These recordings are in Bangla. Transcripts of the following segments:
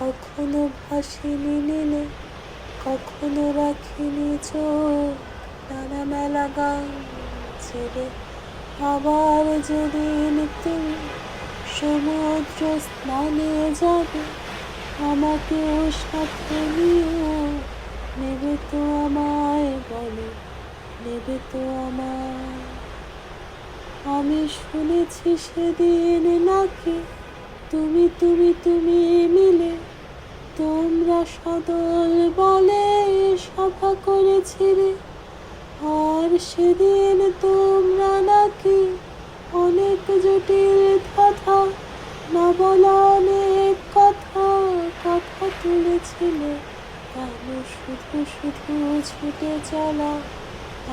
কখনো ভাসিনি নীলে, কখনো রাখিনি চোখ। নানা মেলা গান ছেড়ে আবার যেদিন তুমি সমুদ্র স্নানে যাবে আমাকেও সাথে নিও। নেবে তো আমায় বলে, নেবে তো আমায়। আমি শুনেছি সেদিন নাকি তুমি তুমি তুমি মিলে তোমরা সদল বলে সভা করেছিলে। আর সেদিন তোমরা নাকি অনেক জটিল কথা না বলা অনেক কথা কথা তুলেছিলে। কেন শুধু শুধু ছুটে চলা,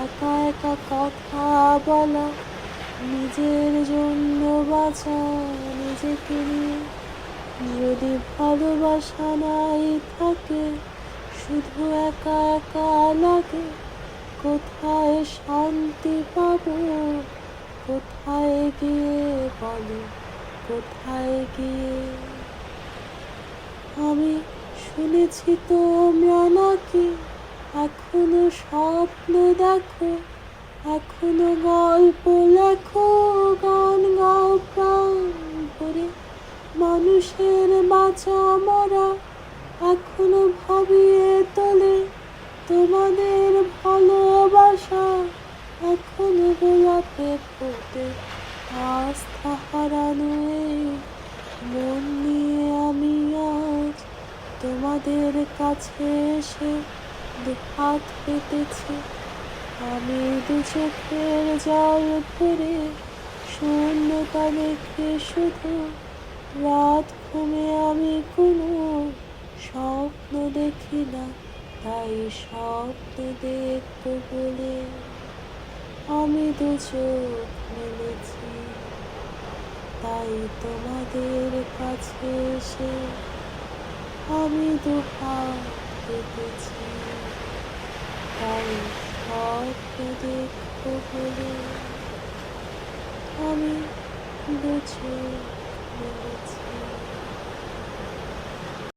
একা একা কথা বলা, নিজের জন্য বাঁচা নিজেকে নিয়ে যদি ভালোবাসা নাই থাকে, শুধু একা একা লাগে, কোথায় শান্তি পাবো? কোথায় গিয়ে বলো? কোথায় গিয়ে? আমি শুনেছি তোমরা নাকি এখনও স্বপ্ন দেখো, এখনও গল্প লেখো গান গাও প্রাণ ভরে মানুষের বাঁচা মরা এখনও ভাবিয়ে তোলে তোমাদের ভালোবাসা। এখনও গোলাপে ফোটে আস্থা হারানো মন নিয়ে আমি আজ তোমাদের কাছে এসে দুহাত পেতেছি। আমি দু চোখের জল ভরে শূন্যতা দেখে শুধু রাত ঘুমে আমি কোনো স্বপ্ন দেখি না, তাই স্বপ্ন দেখব বলে আমি দু চোখ মেলেছি। তাই তোমাদের কাছে এসে আমি দু হাত পেতেছি তাই স্বপ্ন দেখব বলে আমি দু চোখ minutes